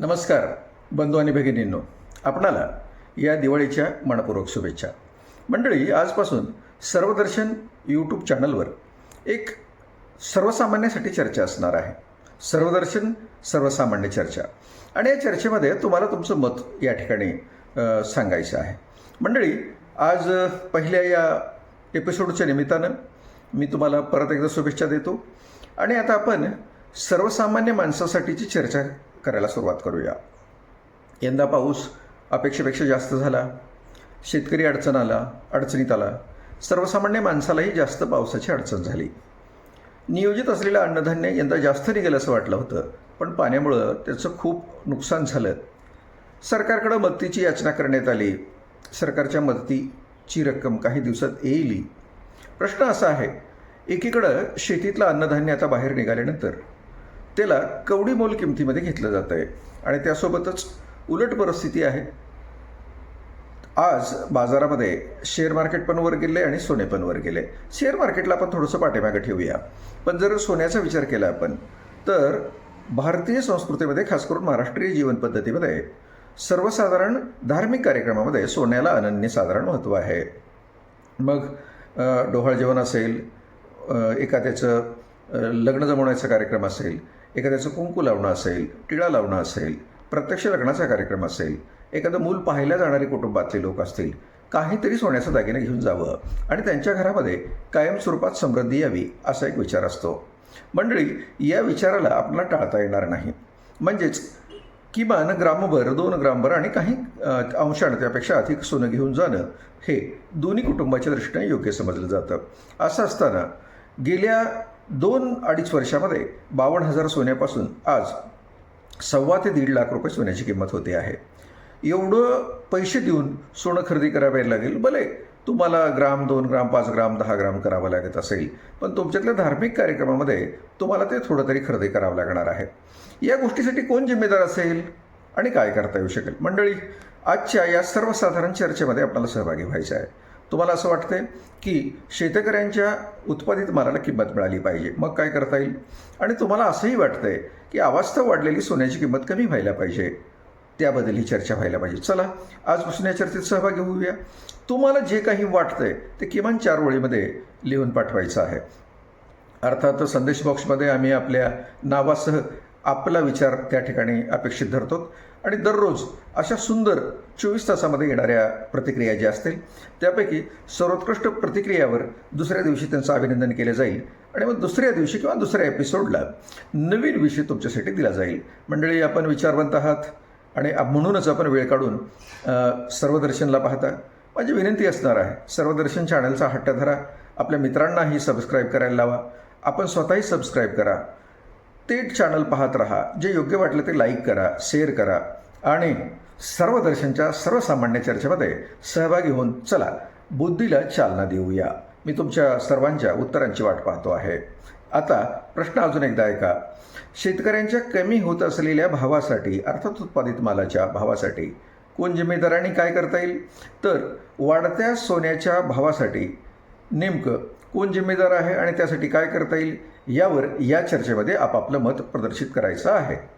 नमस्कार बंधू आणि भगिनींनो. आपणाला या दिवाळीच्या मनपूर्वक शुभेच्छा. मंडळी आजपासून सर्वदर्शन यूट्यूब चॅनलवर एक सर्वसामान्यासाठी चर्चा असणार आहे. सर्वदर्शन सर्वसामान्य चर्चा. आणि या चर्चेमध्ये तुम्हाला तुमचं मत या ठिकाणी सांगायचं आहे. मंडळी आज पहिल्या या एपिसोडच्या निमित्तानं मी तुम्हाला परत एकदा शुभेच्छा देतो. आणि आता आपण सर्वसामान्य माणसासाठीची चर्चा करायला सुरुवात करूया. यंदा पाऊस अपेक्षेपेक्षा जास्त झाला. शेतकरी अडचण आला अडचणीत आला. सर्वसामान्य माणसालाही जास्त पावसाची अडचण झाली. नियोजित असलेलं अन्नधान्य यंदा जास्त निघेल असं वाटलं होतं पण पाण्यामुळं त्याचं खूप नुकसान झालं. सरकारकडं मदतीची याचना करण्यात आली. सरकारच्या मदतीची रक्कम काही दिवसात येईल. प्रश्न असा आहे एकीकडं शेतीतलं अन्नधान्य आता बाहेर निघाल्यानंतर त्याला कवडी मोल किमतीमध्ये घेतलं जातं आहे. आणि त्यासोबतच उलट परिस्थिती आहे. आज बाजारामध्ये शेअर मार्केट पण वर गेले आणि सोने पण वर गेले. शेअर मार्केटला आपण थोडंसं पाठीमागं ठेवूया. पण जर सोन्याचा विचार केला आपण तर भारतीय संस्कृतीमध्ये खास करून महाराष्ट्रीय जीवन पद्धतीमध्ये सर्वसाधारण धार्मिक कार्यक्रमामध्ये सोन्याला अनन्यसाधारण महत्त्व आहे. मग डोहाळ जेवण असेल एखाद्याचं लग्न जमवण्याचा कार्यक्रम असेल एखाद्याचं कुंकू लावणं असेल टिळा लावणं असेल प्रत्यक्ष लग्नाचा कार्यक्रम असेल एखादं मूल पाहायला जाणारे कुटुंबातले लोक असतील काहीतरी सोन्याचं दागिना घेऊन जावं आणि त्यांच्या घरामध्ये कायमस्वरूपात समृद्धी यावी असा एक विचार असतो. मंडळी या विचाराला आपल्याला टाळता येणार नाही. म्हणजेच किमान ग्रामभर दोन ग्रामभर आणि काही अ, अंशानं त्यापेक्षा अधिक सोनं घेऊन जाणं हे दोन्ही कुटुंबाच्या दृष्टीने योग्य समजलं जातं. असं असताना गेल्या दोन अडीच वर्षामध्ये बावन्न हजार सोन्यापासून आज सव्वा ते दीड लाख रुपये सोन्याची किंमत होते आहे. एवढं पैसे देऊन सोनं खरेदी करावे लागेल भले तुम्हाला ग्राम दोन ग्राम पाच ग्राम दहा ग्राम करावं लागत असेल पण तुमच्यातल्या धार्मिक कार्यक्रमामध्ये तुम्हाला ते थोडं तरी खरेदी करावं लागणार आहे. या गोष्टीसाठी कोण जिम्मेदार असेल आणि काय करता येऊ शकेल? मंडळी आजच्या या सर्वसाधारण चर्चेमध्ये आपल्याला सहभागी व्हायचं आहे. तुम्हाला असं वाटतंय की शेतकऱ्यांच्या उत्पादित मालाला किंमत मिळाली पाहिजे. मग काय करता येईल? आणि तुम्हाला असंही वाटतंय की अवास्तव वाढलेली सोन्याची किंमत कमी व्हायला पाहिजे. त्याबद्दल ही चर्चा व्हायला पाहिजे. चला आजपासून या चर्चेत सहभागी होऊया. तुम्हाला जे काही वाटतंय ते किमान चार ओळीमध्ये लिहून पाठवायचं आहे. अर्थात संदेश बॉक्समध्ये आम्ही आपल्या नावासह आपला विचार त्या ठिकाणी अपेक्षित धरतो. आणि दररोज अशा सुंदर चोवीस तासामध्ये येणाऱ्या प्रतिक्रिया ज्या असतील त्यापैकी सर्वोत्कृष्ट प्रतिक्रियावर दुसऱ्या दिवशी त्यांचं अभिनंदन केलं जाईल आणि मग दुसऱ्या दिवशी किंवा दुसऱ्या एपिसोडला नवीन विषय तुमच्यासाठी दिला जाईल. मंडळी आपण विचारवंत आहात आणि म्हणूनच आपण वेळ काढून सर्वदर्शनला पाहता. माझी विनंती असणार आहे सर्वदर्शन चॅनलचा हट्ट धरा. आपल्या मित्रांनाही सबस्क्राईब करायला लावा. आपण स्वतःही सबस्क्राईब करा. ते चॅनल पाहत राहा. जे योग्य वाटलं ते लाईक करा शेअर करा आणि सर्वदर्शनच्या सर्वसामान्य चर्चेमध्ये सहभागी होऊन चला. बुद्धीला चालना देऊया. मी तुमच्या सर्वांच्या उत्तरांची वाट पाहतो आहे. आता प्रश्न अजून एकदा ऐका. शेतकऱ्यांच्या कमी होत असलेल्या भावासाठी अर्थात उत्पादित मालाच्या भावासाठी कोण जिम्मेदारांनी काय करता येईल? तर वाढत्या सोन्याच्या भावासाठी नेमकं कोण जिम्मेदार आहे आणि त्यासाठी काय करता येईल यावर या चर्चेमध्ये आपापलं मत प्रदर्शित करायचं आहे.